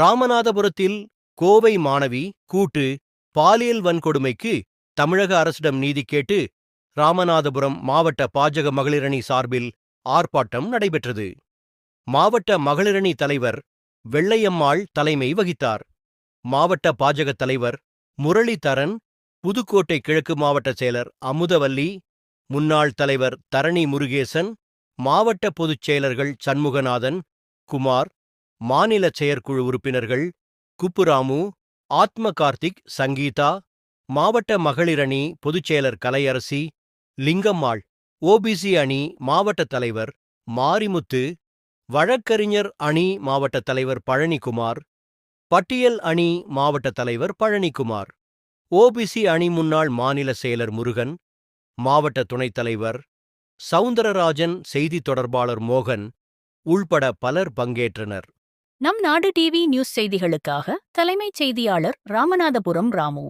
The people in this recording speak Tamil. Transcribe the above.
ராமநாதபுரத்தில் கோவை மாணவி கூட்டு பாலியல் வன்கொடுமைக்கு தமிழக அரசிடம் நீதி கேட்டு ராமநாதபுரம் மாவட்ட பாஜக மகளிரணி சார்பில் ஆர்ப்பாட்டம் நடைபெற்றது. மாவட்ட மகளிரணி தலைவர் வெள்ளையம்மாள் தலைமை வகித்தார். மாவட்ட பாஜக தலைவர் முரளிதரன் புதுக்கோட்டை கிழக்கு மாவட்ட செயலர் அமுதவல்லி முன்னாள் தலைவர் தரணி முருகேசன் மாவட்ட பொதுச் செயலர்கள் சண்முகநாதன் குமார் மாநில செயற்குழு உறுப்பினர்கள் குப்புராமு ஆத்ம கார்த்திக் சங்கீதா மாவட்ட மகளிரணி பொதுச்செயலர் கலையரசி லிங்கம்மாள் ஓபிசி அணி மாவட்ட தலைவர் மாரிமுத்து வழக்கறிஞர் அணி மாவட்ட தலைவர் பழனிக்குமார் பட்டியல் அணி மாவட்ட தலைவர் பழனிக்குமார் ஓபிசி அணி முன்னாள் மாநில செயலர் முருகன் மாவட்ட துணைத் தலைவர் சவுந்தரராஜன் செய்தித் தொடர்பாளர் மோகன் உள்பட பலர் பங்கேற்றனர். நம் நாடு டிவி நியூஸ் செய்திகளுக்காக தலைமைச் செய்தியாளர் ராமநாதபுரம் ராமு.